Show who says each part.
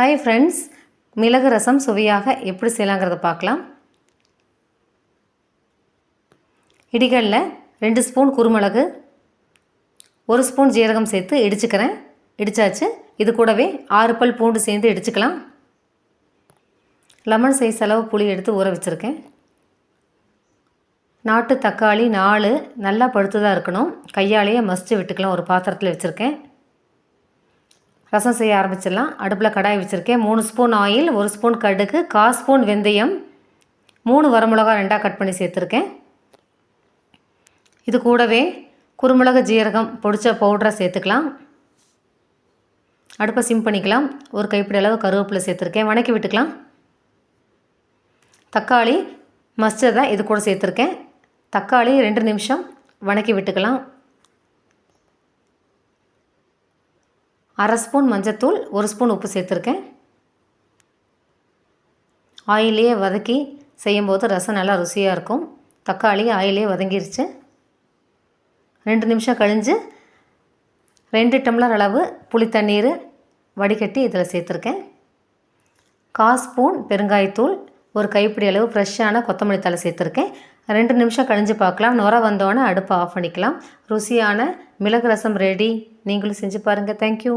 Speaker 1: Hi friends மிளகு ரசம் சுவையாக எப்படி செய்யலாங்கிறத பார்க்கலாம். இடிகளில் ரெண்டு ஸ்பூன் குருமிளகு ஒரு ஸ்பூன் ஜீரகம் சேர்த்து இடிச்சுக்கிறேன். இடித்தாச்சு இது கூடவே ஆறு பல் பூண்டு சேர்ந்து இடிச்சுக்கலாம். லெமன் சைஸ் அளவு புளி எடுத்து ஊற வச்சுருக்கேன். நாட்டு தக்காளி நாலு நல்லா பழுத்ததாக இருக்கணும். கையாலேயே மசிச்சு விட்டுக்கலாம் ஒரு பாத்திரத்தில் வச்சுருக்கேன். ரசம் செய்ய ஆரம்பிச்சிடலாம். அடுப்பில் கடாய் வச்சுருக்கேன். மூணு ஸ்பூன் ஆயில் ஒரு ஸ்பூன் கடுகு கால் ஸ்பூன் வெந்தயம் மூணு வரமிளகா ரெண்டாக கட் பண்ணி சேர்த்துருக்கேன். இது கூடவே குறுமிளகு ஜீரகம் பொடிச்ச பவுடரை சேர்த்துக்கலாம். அடுப்பை சிம் பண்ணிக்கலாம். ஒரு கைப்பிடி அளவு கருவேப்பிலை சேர்த்துருக்கேன். வணக்கி விட்டுக்கலாம். தக்காளி மஸ்டர்டை இது கூட சேர்த்துருக்கேன். தக்காளி ரெண்டு நிமிஷம் வணக்கி விட்டுக்கலாம். அரை ஸ்பூன் மஞ்சத்தூள் ஒரு ஸ்பூன் உப்பு சேர்த்துருக்கேன். ஆயிலே வதக்கி செய்யும்போது ரசம் நல்லா ருசியாக இருக்கும். தக்காளி ஆயிலே வதங்கிருச்சு. ரெண்டு நிமிஷம் கழிஞ்சு ரெண்டு டம்ளர் அளவு புளி தண்ணீர் வடிகட்டி இதில் சேர்த்துருக்கேன். கால் ஸ்பூன் பெருங்காயத்தூள் ஒரு கைப்பிடி அளவு ஃப்ரெஷ்ஷான கொத்தமல்லி தலை சேர்த்துருக்கேன். ரெண்டு நிமிஷம் கழிஞ்சு பார்க்கலாம். நுர வந்தோடனே அடுப்பை ஆஃப் பண்ணிக்கலாம். ருசியான மிளகு ரசம் ரெடி நீங்களும் செஞ்சு பாருங்கள் தேங்க்யூ